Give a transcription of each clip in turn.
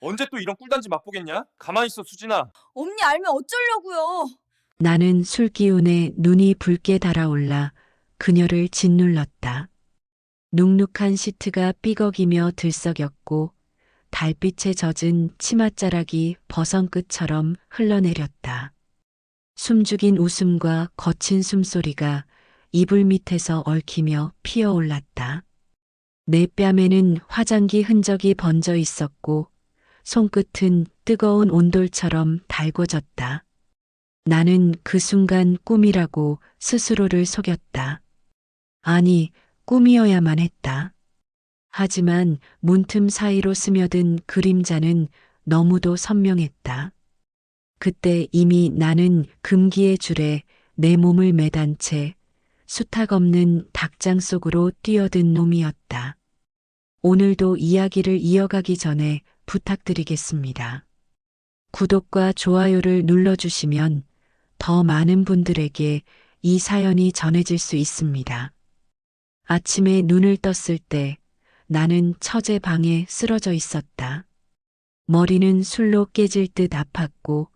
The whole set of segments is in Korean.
언제 또 이런 꿀단지 맛보겠냐? 가만히 있어, 수진아. 언니 알면 어쩌려고요. 나는 술 기운에 눈이 붉게 달아올라 그녀를 짓눌렀다. 눅눅한 시트가 삐걱이며 들썩였고 달빛에 젖은 치맛자락이 버선끝처럼 흘러내렸다. 숨죽인 웃음과 거친 숨소리가 이불 밑에서 얽히며 피어올랐다. 내 뺨에는 화장기 흔적이 번져 있었고 손끝은 뜨거운 온돌처럼 달궈졌다. 나는 그 순간 꿈이라고 스스로를 속였다. 아니, 꿈이어야만 했다. 하지만 문틈 사이로 스며든 그림자는 너무도 선명했다. 그때 이미 나는 금기의 줄에 내 몸을 매단 채 수탉 없는 닭장 속으로 뛰어든 놈이었다. 오늘도 이야기를 이어가기 전에 부탁드리겠습니다. 구독과 좋아요를 눌러주시면 더 많은 분들에게 이 사연이 전해질 수 있습니다. 아침에 눈을 떴을 때 나는 처제 방에 쓰러져 있었다. 머리는 술로 깨질 듯 아팠고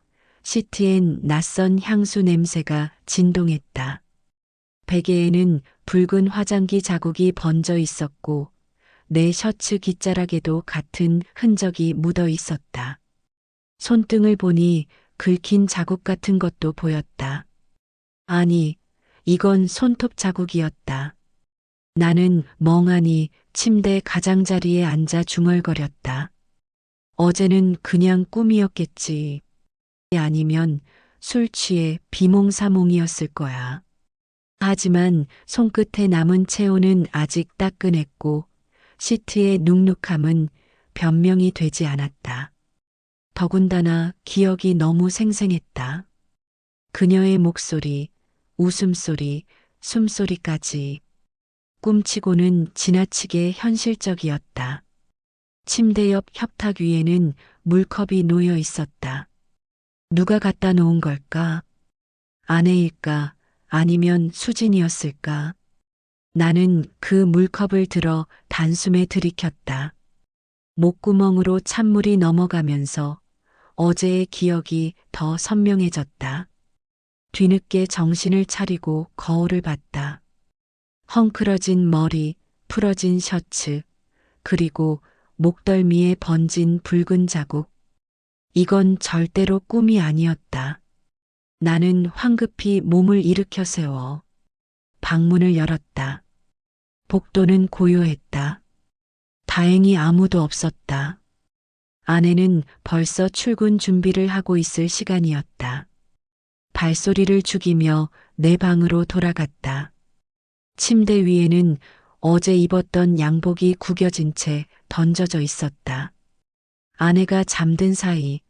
시트엔 낯선 향수 냄새가 진동했다. 베개에는 붉은 화장기 자국이 번져 있었고 내 셔츠 깃자락에도 같은 흔적이 묻어 있었다. 손등을 보니 긁힌 자국 같은 것도 보였다. 아니, 이건 손톱 자국이었다. 나는 멍하니 침대 가장자리에 앉아 중얼거렸다. 어제는 그냥 꿈이었겠지. 아니면 술 취해 비몽사몽이었을 거야. 하지만 손끝에 남은 체온은 아직 따끈했고 시트의 눅눅함은 변명이 되지 않았다. 더군다나 기억이 너무 생생했다. 그녀의 목소리, 웃음소리, 숨소리까지 꿈치고는 지나치게 현실적이었다. 침대 옆 협탁 위에는 물컵이 놓여 있었다. 누가 갖다 놓은 걸까? 아내일까? 아니면 수진이었을까? 나는 그 물컵을 들어 단숨에 들이켰다. 목구멍으로 찬물이 넘어가면서 어제의 기억이 더 선명해졌다. 뒤늦게 정신을 차리고 거울을 봤다. 헝클어진 머리, 풀어진 셔츠, 그리고 목덜미에 번진 붉은 자국. 이건 절대로 꿈이 아니었다. 나는 황급히 몸을 일으켜 세워 방문을 열었다. 복도는 고요했다. 다행히 아무도 없었다. 아내는 벌써 출근 준비를 하고 있을 시간이었다. 발소리를 죽이며 내 방으로 돌아갔다. 침대 위에는 어제 입었던 양복이 구겨진 채 던져져 있었다. 아내가 잠든 사이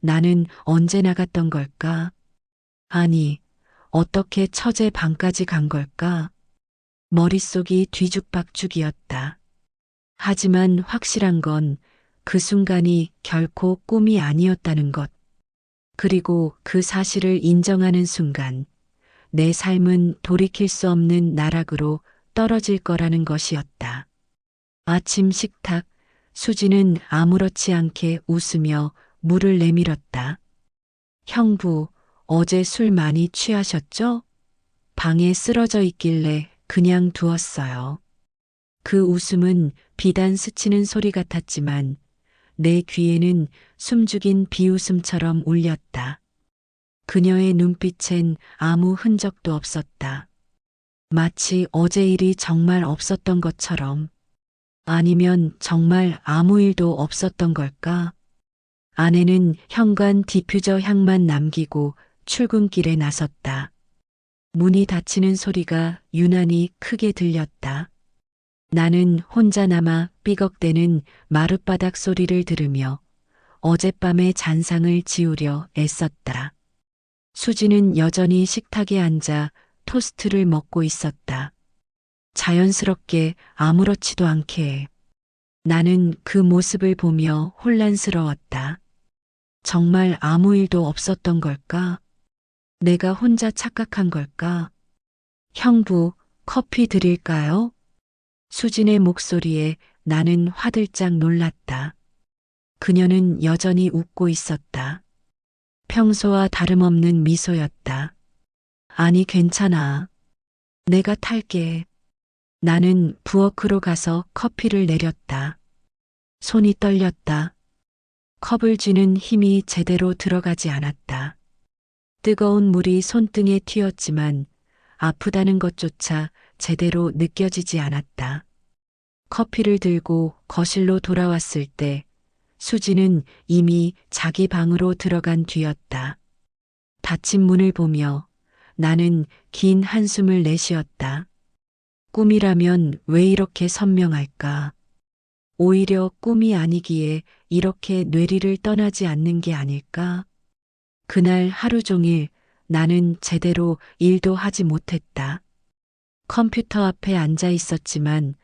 나는 언제 나갔던 걸까? 아니, 어떻게 처제 방까지 간 걸까? 머릿속이 뒤죽박죽이었다. 하지만 확실한 건 그 순간이 결코 꿈이 아니었다는 것. 그리고 그 사실을 인정하는 순간 내 삶은 돌이킬 수 없는 나락으로 떨어질 거라는 것이었다. 아침 식탁, 수지는 아무렇지 않게 웃으며 물을 내밀었다. 형부, 어제 술 많이 취하셨죠? 방에 쓰러져 있길래 그냥 두었어요. 그 웃음은 비단 스치는 소리 같았지만 내 귀에는 숨죽인 비웃음처럼 울렸다. 그녀의 눈빛엔 아무 흔적도 없었다. 마치 어제 일이 정말 없었던 것처럼. 아니면 정말 아무 일도 없었던 걸까? 아내는 현관 디퓨저 향만 남기고 출근길에 나섰다. 문이 닫히는 소리가 유난히 크게 들렸다. 나는 혼자 남아 삐걱대는 마룻바닥 소리를 들으며 어젯밤의 잔상을 지우려 애썼다. 수지는 여전히 식탁에 앉아 토스트를 먹고 있었다. 자연스럽게 아무렇지도 않게. 나는 그 모습을 보며 혼란스러웠다. 정말 아무 일도 없었던 걸까? 내가 혼자 착각한 걸까? 형부, 커피 드릴까요? 수진의 목소리에 나는 화들짝 놀랐다. 그녀는 여전히 웃고 있었다. 평소와 다름없는 미소였다. 아니, 괜찮아. 내가 탈게. 나는 부엌으로 가서 커피를 내렸다. 손이 떨렸다. 컵을 쥐는 힘이 제대로 들어가지 않았다. 뜨거운 물이 손등에 튀었지만 아프다는 것조차 제대로 느껴지지 않았다. 커피를 들고 거실로 돌아왔을 때 수지는 이미 자기 방으로 들어간 뒤였다. 닫힌 문을 보며 나는 긴 한숨을 내쉬었다. 꿈이라면 왜 이렇게 선명할까? 오히려 꿈이 아니기에 이렇게 뇌리를 떠나지 않는 게 아닐까? 그날 하루 종일 나는 제대로 일도 하지 못했다. 컴퓨터 앞에 앉아 있었지만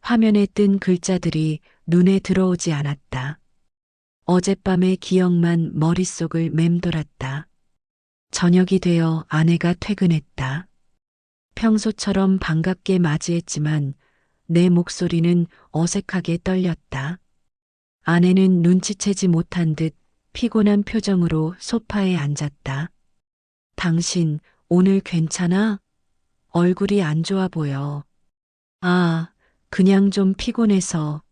화면에 뜬 글자들이 눈에 들어오지 않았다. 어젯밤의 기억만 머릿속을 맴돌았다. 저녁이 되어 아내가 퇴근했다. 평소처럼 반갑게 맞이했지만 내 목소리는 어색하게 떨렸다. 아내는 눈치채지 못한 듯 피곤한 표정으로 소파에 앉았다. 당신 오늘 괜찮아? 얼굴이 안 좋아 보여. 아, 그냥 좀 피곤해서.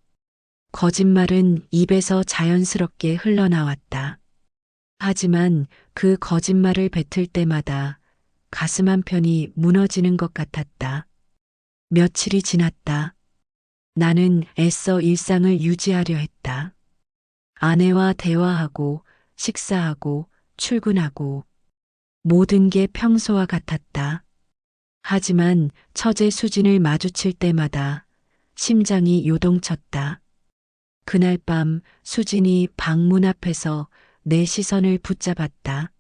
거짓말은 입에서 자연스럽게 흘러나왔다. 하지만 그 거짓말을 뱉을 때마다 가슴 한편이 무너지는 것 같았다. 며칠이 지났다. 나는 애써 일상을 유지하려 했다. 아내와 대화하고, 식사하고, 출근하고, 모든 게 평소와 같았다. 하지만 처제 수진을 마주칠 때마다 심장이 요동쳤다. 그날 밤 수진이 방문 앞에서 내 시선을 붙잡았다.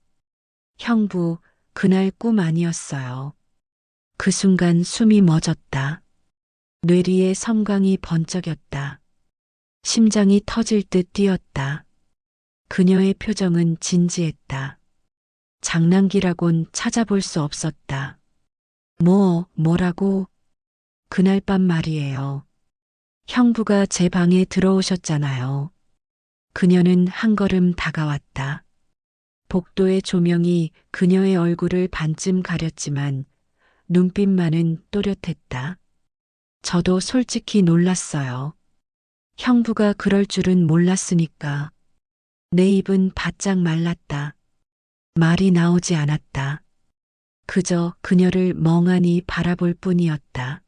형부, 그날 꿈 아니었어요. 그 순간 숨이 멎었다. 뇌리에 섬광이 번쩍였다. 심장이 터질 듯 뛰었다. 그녀의 표정은 진지했다. 장난기라곤 찾아볼 수 없었다. 뭐, 뭐라고? 그날 밤 말이에요. 형부가 제 방에 들어오셨잖아요. 그녀는 한 걸음 다가왔다. 복도의 조명이 그녀의 얼굴을 반쯤 가렸지만 눈빛만은 또렷했다. 저도 솔직히 놀랐어요. 형부가 그럴 줄은 몰랐으니까. 내 입은 바짝 말랐다. 말이 나오지 않았다. 그저 그녀를 멍하니 바라볼 뿐이었다.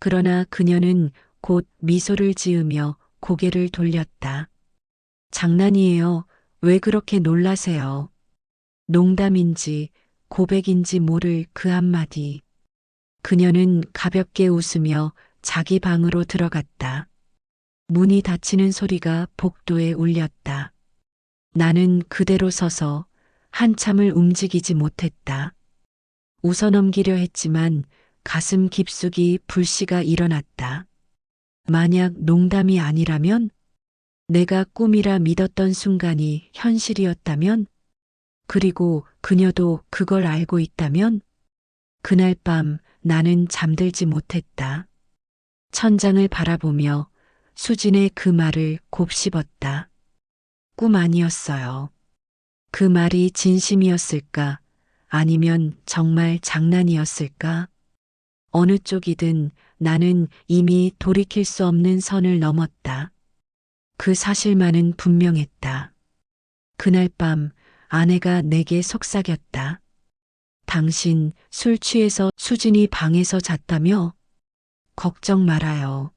그러나 그녀는 곧 미소를 지으며 고개를 돌렸다. 장난이에요. 왜 그렇게 놀라세요? 농담인지 고백인지 모를 그 한마디. 그녀는 가볍게 웃으며 자기 방으로 들어갔다. 문이 닫히는 소리가 복도에 울렸다. 나는 그대로 서서 한참을 움직이지 못했다. 웃어넘기려 했지만 가슴 깊숙이 불씨가 일어났다. 만약 농담이 아니라면 내가 꿈이라 믿었던 순간이 현실이었다면 그리고 그녀도 그걸 알고 있다면 그날 밤 나는 잠들지 못했다. 천장을 바라보며 수진의 그 말을 곱씹었다. 꿈 아니었어요. 그 말이 진심이었을까? 아니면 정말 장난이었을까? 어느 쪽이든 나는 이미 돌이킬 수 없는 선을 넘었다. 그 사실만은 분명했다. 그날 밤 아내가 내게 속삭였다. 당신 술 취해서 수진이 방에서 잤다며? 걱정 말아요.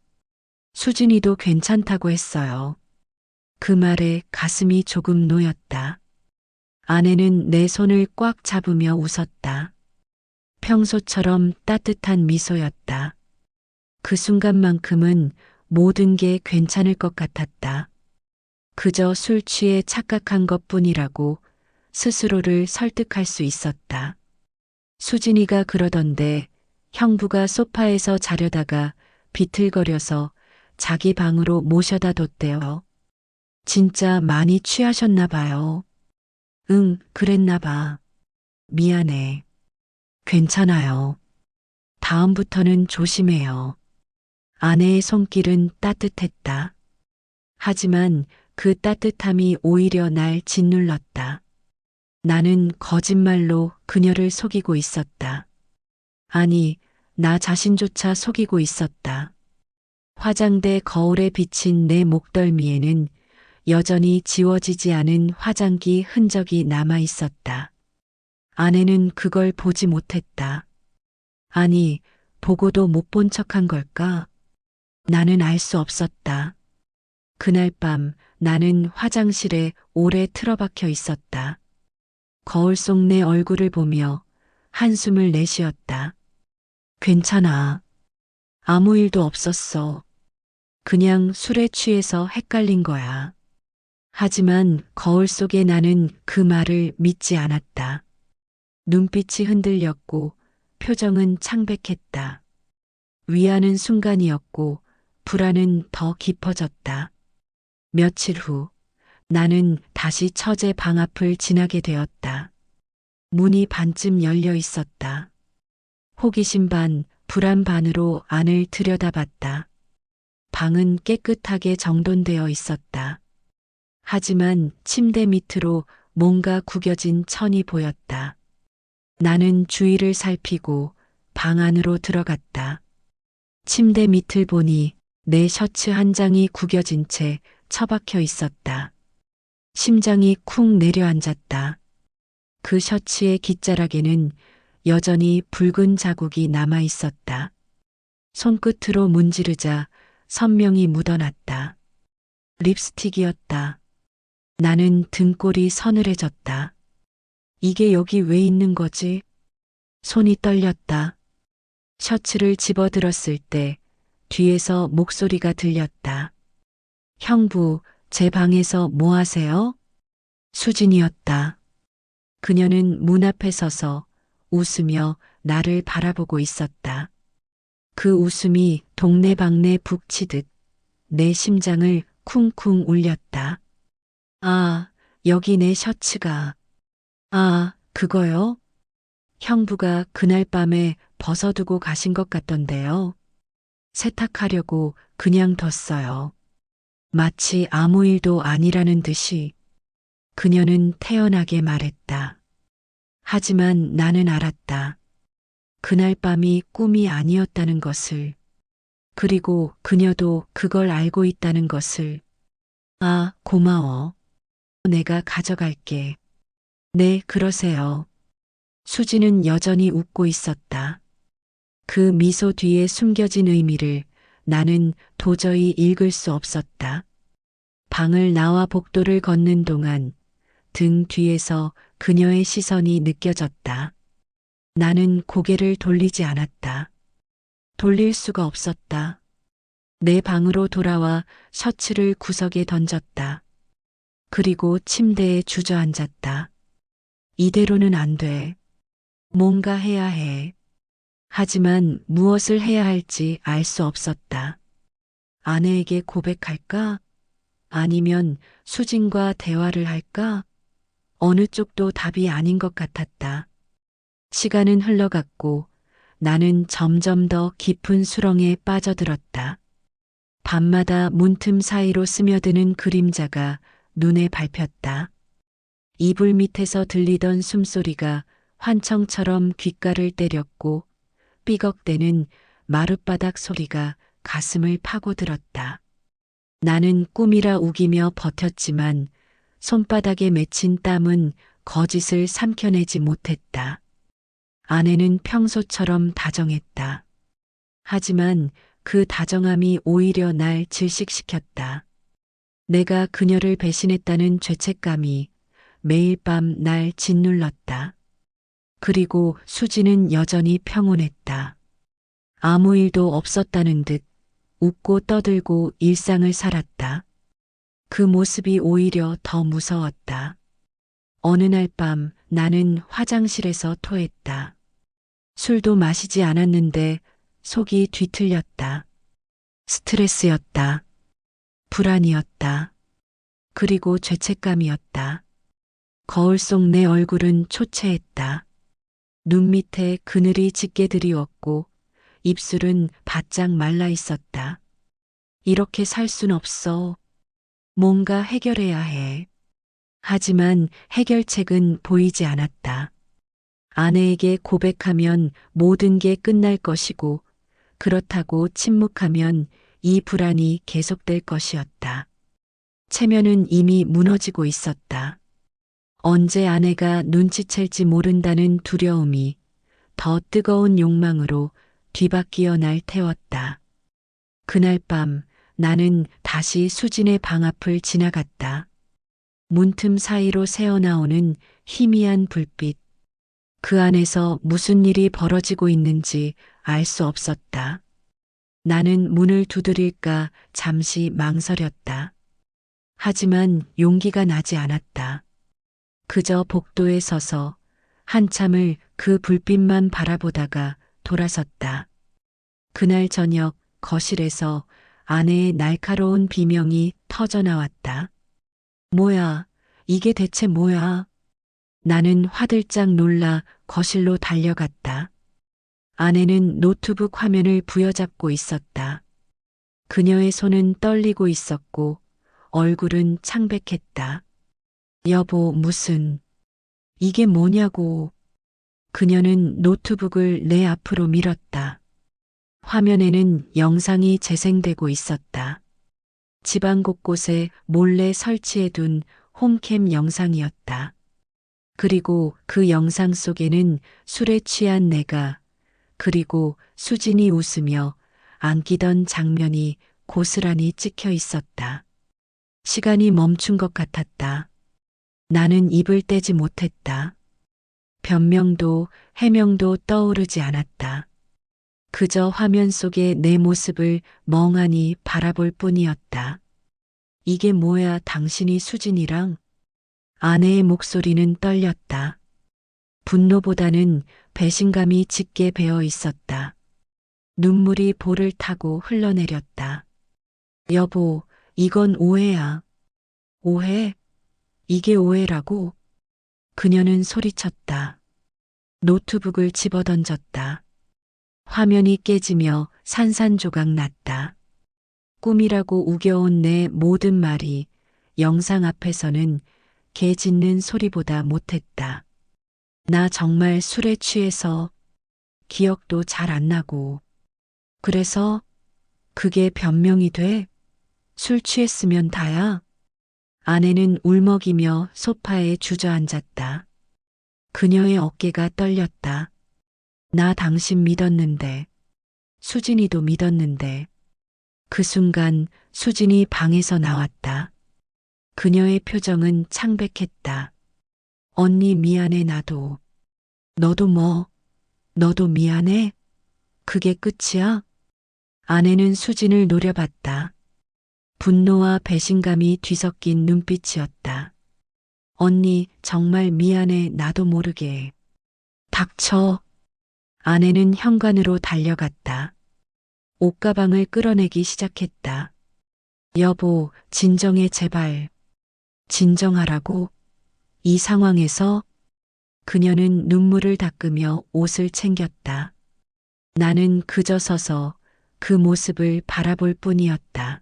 수진이도 괜찮다고 했어요. 그 말에 가슴이 조금 놓였다. 아내는 내 손을 꽉 잡으며 웃었다. 평소처럼 따뜻한 미소였다. 그 순간만큼은 모든 게 괜찮을 것 같았다. 그저 술 취해 착각한 것 뿐이라고 스스로를 설득할 수 있었다. 수진이가 그러던데 형부가 소파에서 자려다가 비틀거려서 자기 방으로 모셔다 뒀대요. 진짜 많이 취하셨나 봐요. 응, 그랬나 봐. 미안해. 괜찮아요. 다음부터는 조심해요. 아내의 손길은 따뜻했다. 하지만 그 따뜻함이 오히려 날 짓눌렀다. 나는 거짓말로 그녀를 속이고 있었다. 아니, 나 자신조차 속이고 있었다. 화장대 거울에 비친 내 목덜미에는 여전히 지워지지 않은 화장기 흔적이 남아 있었다. 아내는 그걸 보지 못했다. 아니, 보고도 못 본 척한 걸까? 나는 알 수 없었다. 그날 밤 나는 화장실에 오래 틀어박혀 있었다. 거울 속 내 얼굴을 보며 한숨을 내쉬었다. 괜찮아. 아무 일도 없었어. 그냥 술에 취해서 헷갈린 거야. 하지만 거울 속에 나는 그 말을 믿지 않았다. 눈빛이 흔들렸고 표정은 창백했다. 위하는 순간이었고 불안은 더 깊어졌다. 며칠 후 나는 다시 처제 방 앞을 지나게 되었다. 문이 반쯤 열려 있었다. 호기심 반, 불안 반으로 안을 들여다봤다. 방은 깨끗하게 정돈되어 있었다. 하지만 침대 밑으로 뭔가 구겨진 천이 보였다. 나는 주위를 살피고 방 안으로 들어갔다. 침대 밑을 보니 내 셔츠 한 장이 구겨진 채 처박혀 있었다. 심장이 쿵 내려앉았다. 그 셔츠의 깃자락에는 여전히 붉은 자국이 남아 있었다. 손끝으로 문지르자 선명히 묻어났다. 립스틱이었다. 나는 등골이 서늘해졌다. 이게 여기 왜 있는 거지? 손이 떨렸다. 셔츠를 집어들었을 때 뒤에서 목소리가 들렸다. 형부, 제 방에서 뭐 하세요? 수진이었다. 그녀는 문 앞에 서서 웃으며 나를 바라보고 있었다. 그 웃음이 동네방네 북치듯 내 심장을 쿵쿵 울렸다. 아, 여기 내 셔츠가. 아, 그거요? 형부가 그날 밤에 벗어두고 가신 것 같던데요. 세탁하려고 그냥 뒀어요. 마치 아무 일도 아니라는 듯이 그녀는 태연하게 말했다. 하지만 나는 알았다. 그날 밤이 꿈이 아니었다는 것을. 그리고 그녀도 그걸 알고 있다는 것을. 아, 고마워. 내가 가져갈게. 네, 그러세요. 수지는 여전히 웃고 있었다. 그 미소 뒤에 숨겨진 의미를 나는 도저히 읽을 수 없었다. 방을 나와 복도를 걷는 동안 등 뒤에서 그녀의 시선이 느껴졌다. 나는 고개를 돌리지 않았다. 돌릴 수가 없었다. 내 방으로 돌아와 셔츠를 구석에 던졌다. 그리고 침대에 주저앉았다. 이대로는 안 돼. 뭔가 해야 해. 하지만 무엇을 해야 할지 알 수 없었다. 아내에게 고백할까? 아니면 수진과 대화를 할까? 어느 쪽도 답이 아닌 것 같았다. 시간은 흘러갔고 나는 점점 더 깊은 수렁에 빠져들었다. 밤마다 문틈 사이로 스며드는 그림자가 눈에 밟혔다. 이불 밑에서 들리던 숨소리가 환청처럼 귓가를 때렸고 삐걱대는 마룻바닥 소리가 가슴을 파고들었다. 나는 꿈이라 우기며 버텼지만 손바닥에 맺힌 땀은 거짓을 삼켜내지 못했다. 아내는 평소처럼 다정했다. 하지만 그 다정함이 오히려 날 질식시켰다. 내가 그녀를 배신했다는 죄책감이 매일 밤 날 짓눌렀다. 그리고 수지는 여전히 평온했다. 아무 일도 없었다는 듯 웃고 떠들고 일상을 살았다. 그 모습이 오히려 더 무서웠다. 어느 날 밤 나는 화장실에서 토했다. 술도 마시지 않았는데 속이 뒤틀렸다. 스트레스였다. 불안이었다. 그리고 죄책감이었다. 거울 속 내 얼굴은 초췌했다. 눈 밑에 그늘이 짙게 드리웠고 입술은 바짝 말라 있었다. 이렇게 살 순 없어. 뭔가 해결해야 해. 하지만 해결책은 보이지 않았다. 아내에게 고백하면 모든 게 끝날 것이고, 그렇다고 침묵하면 이 불안이 계속될 것이었다. 체면은 이미 무너지고 있었다. 언제 아내가 눈치챌지 모른다는 두려움이 더 뜨거운 욕망으로 뒤바뀌어 날 태웠다. 그날 밤 나는 다시 수진의 방 앞을 지나갔다. 문틈 사이로 새어나오는 희미한 불빛. 그 안에서 무슨 일이 벌어지고 있는지 알 수 없었다. 나는 문을 두드릴까 잠시 망설였다. 하지만 용기가 나지 않았다. 그저 복도에 서서 한참을 그 불빛만 바라보다가 돌아섰다. 그날 저녁 거실에서 아내의 날카로운 비명이 터져 나왔다. 뭐야, 이게 대체 뭐야? 나는 화들짝 놀라 거실로 달려갔다. 아내는 노트북 화면을 부여잡고 있었다. 그녀의 손은 떨리고 있었고 얼굴은 창백했다. 여보, 무슨, 이게 뭐냐고. 그녀는 노트북을 내 앞으로 밀었다. 화면에는 영상이 재생되고 있었다. 집안 곳곳에 몰래 설치해둔 홈캠 영상이었다. 그리고 그 영상 속에는 술에 취한 내가, 그리고 수진이 웃으며 안기던 장면이 고스란히 찍혀 있었다. 시간이 멈춘 것 같았다. 나는 입을 떼지 못했다. 변명도 해명도 떠오르지 않았다. 그저 화면 속의 내 모습을 멍하니 바라볼 뿐이었다. 이게 뭐야 당신이 수진이랑? 아내의 목소리는 떨렸다. 분노보다는 배신감이 짙게 배어 있었다. 눈물이 볼을 타고 흘러내렸다. 여보, 이건 오해야. 오해? 이게 오해라고? 그녀는 소리쳤다. 노트북을 집어던졌다. 화면이 깨지며 산산조각 났다. 꿈이라고 우겨온 내 모든 말이 영상 앞에서는 개 짖는 소리보다 못했다. 나 정말 술에 취해서 기억도 잘 안 나고. 그래서 그게 변명이 돼? 술 취했으면 다야? 아내는 울먹이며 소파에 주저앉았다. 그녀의 어깨가 떨렸다. 나 당신 믿었는데. 수진이도 믿었는데. 그 순간 수진이 방에서 나왔다. 그녀의 표정은 창백했다. 언니 미안해 나도. 너도 뭐? 너도 미안해? 그게 끝이야? 아내는 수진을 노려봤다. 분노와 배신감이 뒤섞인 눈빛이었다. 언니, 정말 미안해, 나도 모르게. 닥쳐. 아내는 현관으로 달려갔다. 옷가방을 끌어내기 시작했다. 여보, 진정해, 제발. 진정하라고? 이 상황에서 그녀는 눈물을 닦으며 옷을 챙겼다. 나는 그저 서서 그 모습을 바라볼 뿐이었다.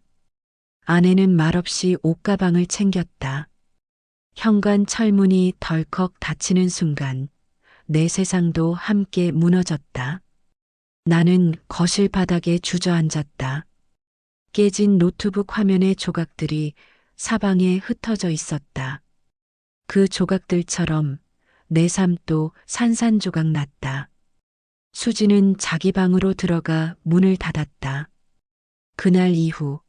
아내는 말없이 옷가방을 챙겼다. 현관 철문이 덜컥 닫히는 순간 내 세상도 함께 무너졌다. 나는 거실 바닥에 주저앉았다. 깨진 노트북 화면의 조각들이 사방에 흩어져 있었다. 그 조각들처럼 내 삶도 산산조각 났다. 수지는 자기 방으로 들어가 문을 닫았다. 그날 이후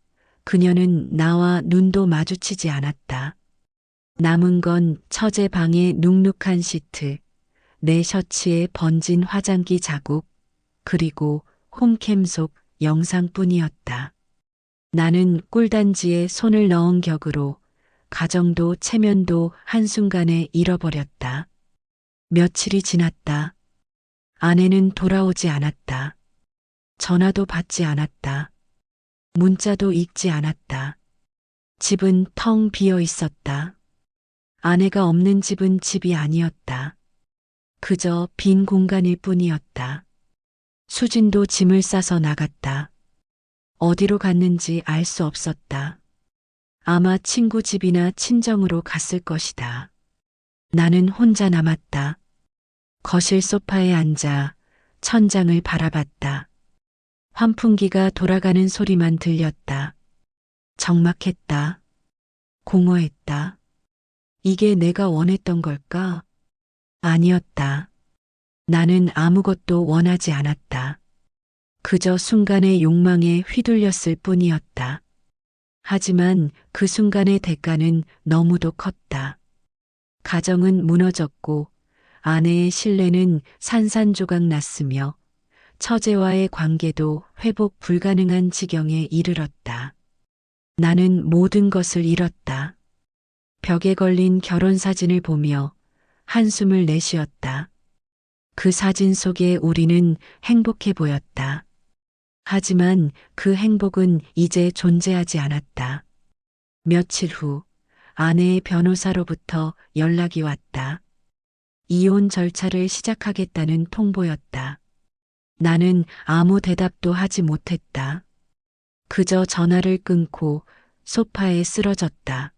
그녀는 나와 눈도 마주치지 않았다. 남은 건 처제 방의 눅눅한 시트, 내 셔츠에 번진 화장기 자국, 그리고 홈캠 속 영상뿐이었다. 나는 꿀단지에 손을 넣은 격으로 가정도 체면도 한순간에 잃어버렸다. 며칠이 지났다. 아내는 돌아오지 않았다. 전화도 받지 않았다. 문자도 읽지 않았다. 집은 텅 비어 있었다. 아내가 없는 집은 집이 아니었다. 그저 빈 공간일 뿐이었다. 수진도 짐을 싸서 나갔다. 어디로 갔는지 알 수 없었다. 아마 친구 집이나 친정으로 갔을 것이다. 나는 혼자 남았다. 거실 소파에 앉아 천장을 바라봤다. 환풍기가 돌아가는 소리만 들렸다. 적막했다. 공허했다. 이게 내가 원했던 걸까? 아니었다. 나는 아무것도 원하지 않았다. 그저 순간의 욕망에 휘둘렸을 뿐이었다. 하지만 그 순간의 대가는 너무도 컸다. 가정은 무너졌고 아내의 신뢰는 산산조각 났으며 처제와의 관계도 회복 불가능한 지경에 이르렀다. 나는 모든 것을 잃었다. 벽에 걸린 결혼 사진을 보며 한숨을 내쉬었다. 그 사진 속에 우리는 행복해 보였다. 하지만 그 행복은 이제 존재하지 않았다. 며칠 후 아내의 변호사로부터 연락이 왔다. 이혼 절차를 시작하겠다는 통보였다. 나는 아무 대답도 하지 못했다. 그저 전화를 끊고 소파에 쓰러졌다.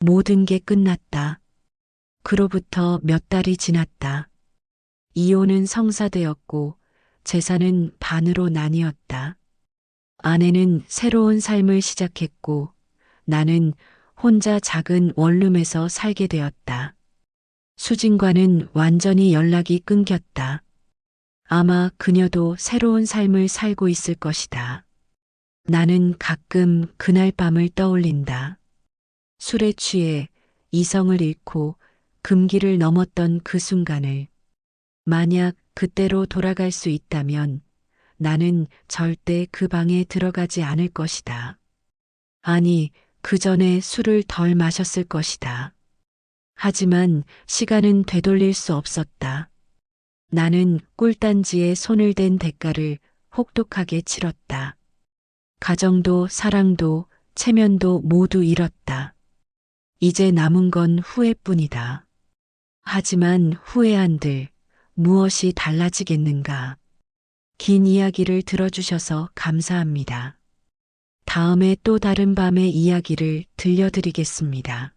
모든 게 끝났다. 그로부터 몇 달이 지났다. 이혼은 성사되었고 재산은 반으로 나뉘었다. 아내는 새로운 삶을 시작했고 나는 혼자 작은 원룸에서 살게 되었다. 수진과는 완전히 연락이 끊겼다. 아마 그녀도 새로운 삶을 살고 있을 것이다. 나는 가끔 그날 밤을 떠올린다. 술에 취해 이성을 잃고 금기를 넘었던 그 순간을 만약 그때로 돌아갈 수 있다면 나는 절대 그 방에 들어가지 않을 것이다. 아니, 그 전에 술을 덜 마셨을 것이다. 하지만 시간은 되돌릴 수 없었다. 나는 꿀단지에 손을 댄 대가를 혹독하게 치렀다. 가정도 사랑도 체면도 모두 잃었다. 이제 남은 건 후회뿐이다. 하지만 후회한들 무엇이 달라지겠는가. 긴 이야기를 들어주셔서 감사합니다. 다음에 또 다른 밤의 이야기를 들려드리겠습니다.